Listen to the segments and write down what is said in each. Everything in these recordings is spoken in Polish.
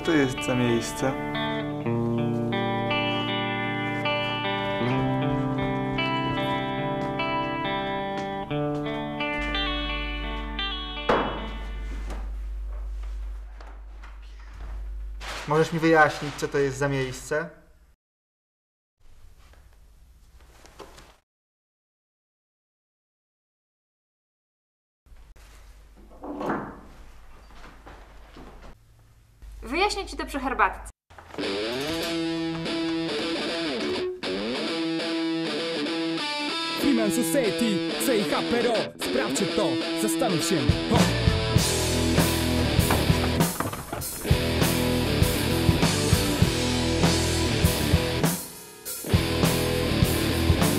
Co to jest za miejsce? Możesz mi wyjaśnić, co to jest za miejsce? Wyjaśnię ci to przy herbatce. Freeman Society, CIHPRO Sprawdźcie to, zastanów się ho.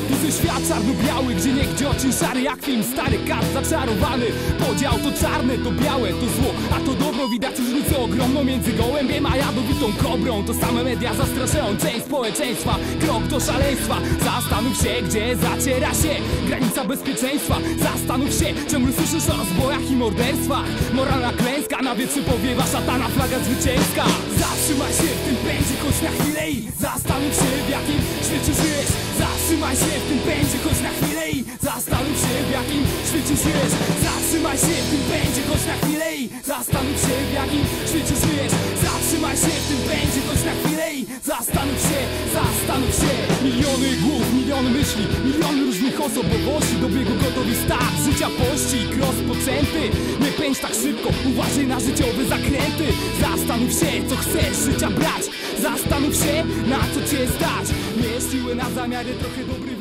To czarno-biały, gdzie niegdzie oczy szary jak film Stary kat zaczarowany. Podział to czarne, to białe, to zło A to dobro widać różnicę ogromną między gołębiem a jadowitą kobrą. To same media zastraszają część społeczeństwa Krok do szaleństwa. Zastanów się, gdzie zaciera się Granica bezpieczeństwa. Zastanów się, ciągle słyszysz o rozbojach i morderstwach. Moralna klęska, na wietrze powiewa szatana flaga zwycięska. Zatrzymaj się w tym pędzie, choć na chwilę i Zastanów się, w jakim świecie żyjesz. Zatrzymaj się w tym pędzie, choć na chwilę i Zastanów się, w jakim świecie żyjesz. Zatrzymaj się w tym pędzie, choć na chwilę i Zastanów się, w jakim świecie żyjesz. Zatrzymaj się w tym pędzie, choć na chwilę i Zastanów się, zastanów się. Miliony głów, miliony myśli, miliony różnych osobowości. Do biegu gotowi start, życia pościg, rozpoczęty Nie pędź tak szybko, uważaj na życiowe zakręty. Zastanów się, co chcesz życia brać. Zastanów się, na co cię stać. Mieć siłę na zamiary, trochę woli,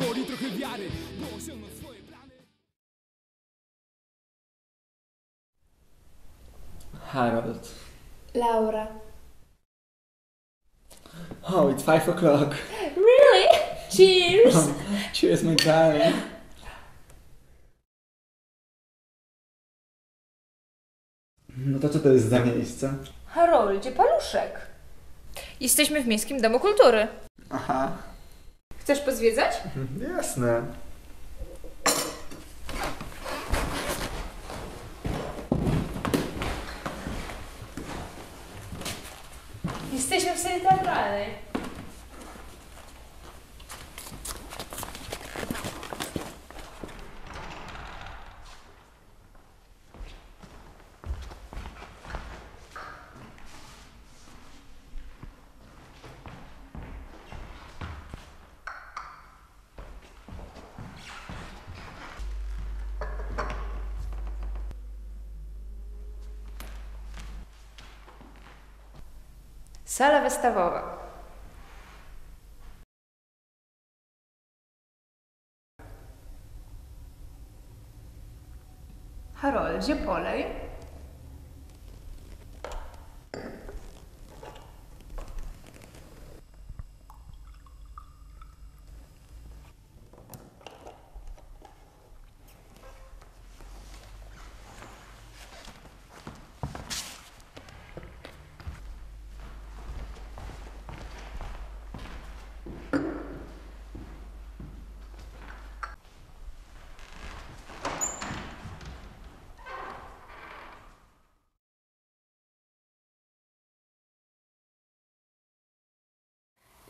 Harold. Laura. Oh, it's five o'clock. Really? Cheers! Cheers, my darling. No to co to jest za miejsce? Haroldzie, paluszek. Jesteśmy w Miejskim Domu Kultury. Aha, Chcesz pozwiedzać? jasne. Jesteśmy w sali teatralnej. Sala wystawowa. Haroldzie, polej.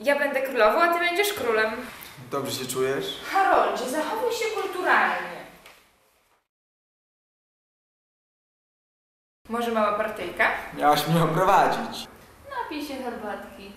Ja będę królową, a ty będziesz królem. Dobrze się czujesz? Haroldzie, zachowuj się kulturalnie. Może mała partyjka? Miałaś mnie oprowadzić. Napij się herbatki.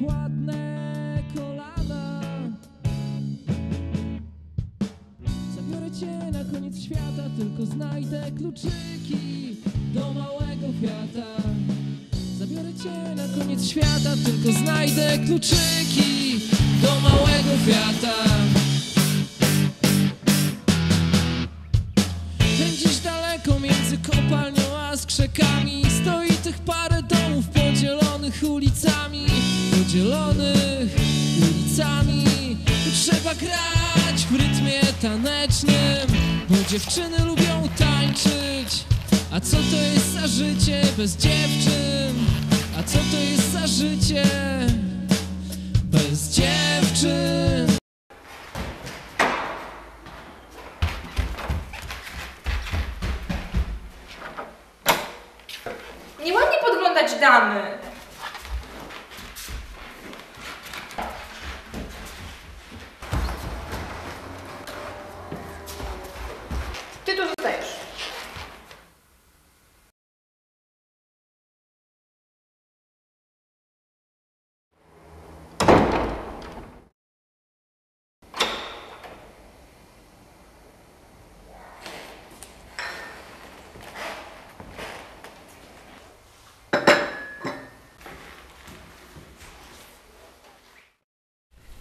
Ładne kolana. Zabiorę cię na koniec świata Tylko znajdę kluczyki do małego kwiata Zabiorę cię na koniec świata Tylko znajdę kluczyki do małego kwiata Pędzisz daleko między kopalnią a skrzekami Podzielonych ulicami trzeba grać w rytmie tanecznym Bo dziewczyny lubią tańczyć A co to jest za życie bez dziewczyn? A co to jest za życie bez dziewczyn? Nieładnie podglądać damy.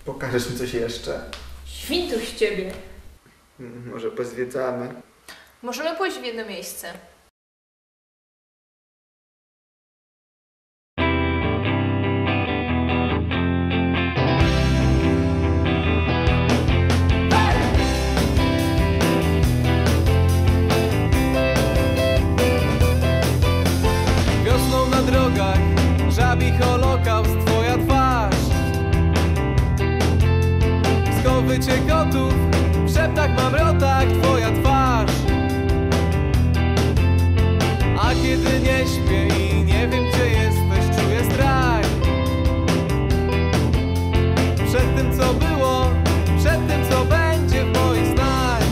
Pokażesz mi coś jeszcze? Świntuch z ciebie. Mm, Może pozwiedzamy? Możemy pójść w jedno miejsce. śpię i nie wiem gdzie jesteś, czuję strach. Przed tym co było, przed tym co będzie w moich snach.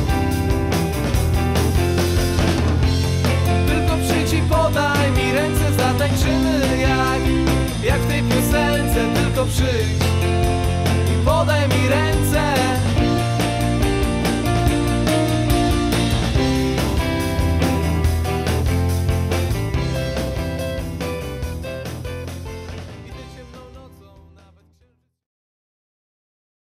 Tylko przyjdź i podaj mi ręce, zatańczymy jak Jak w tej piosence, tylko przyjdź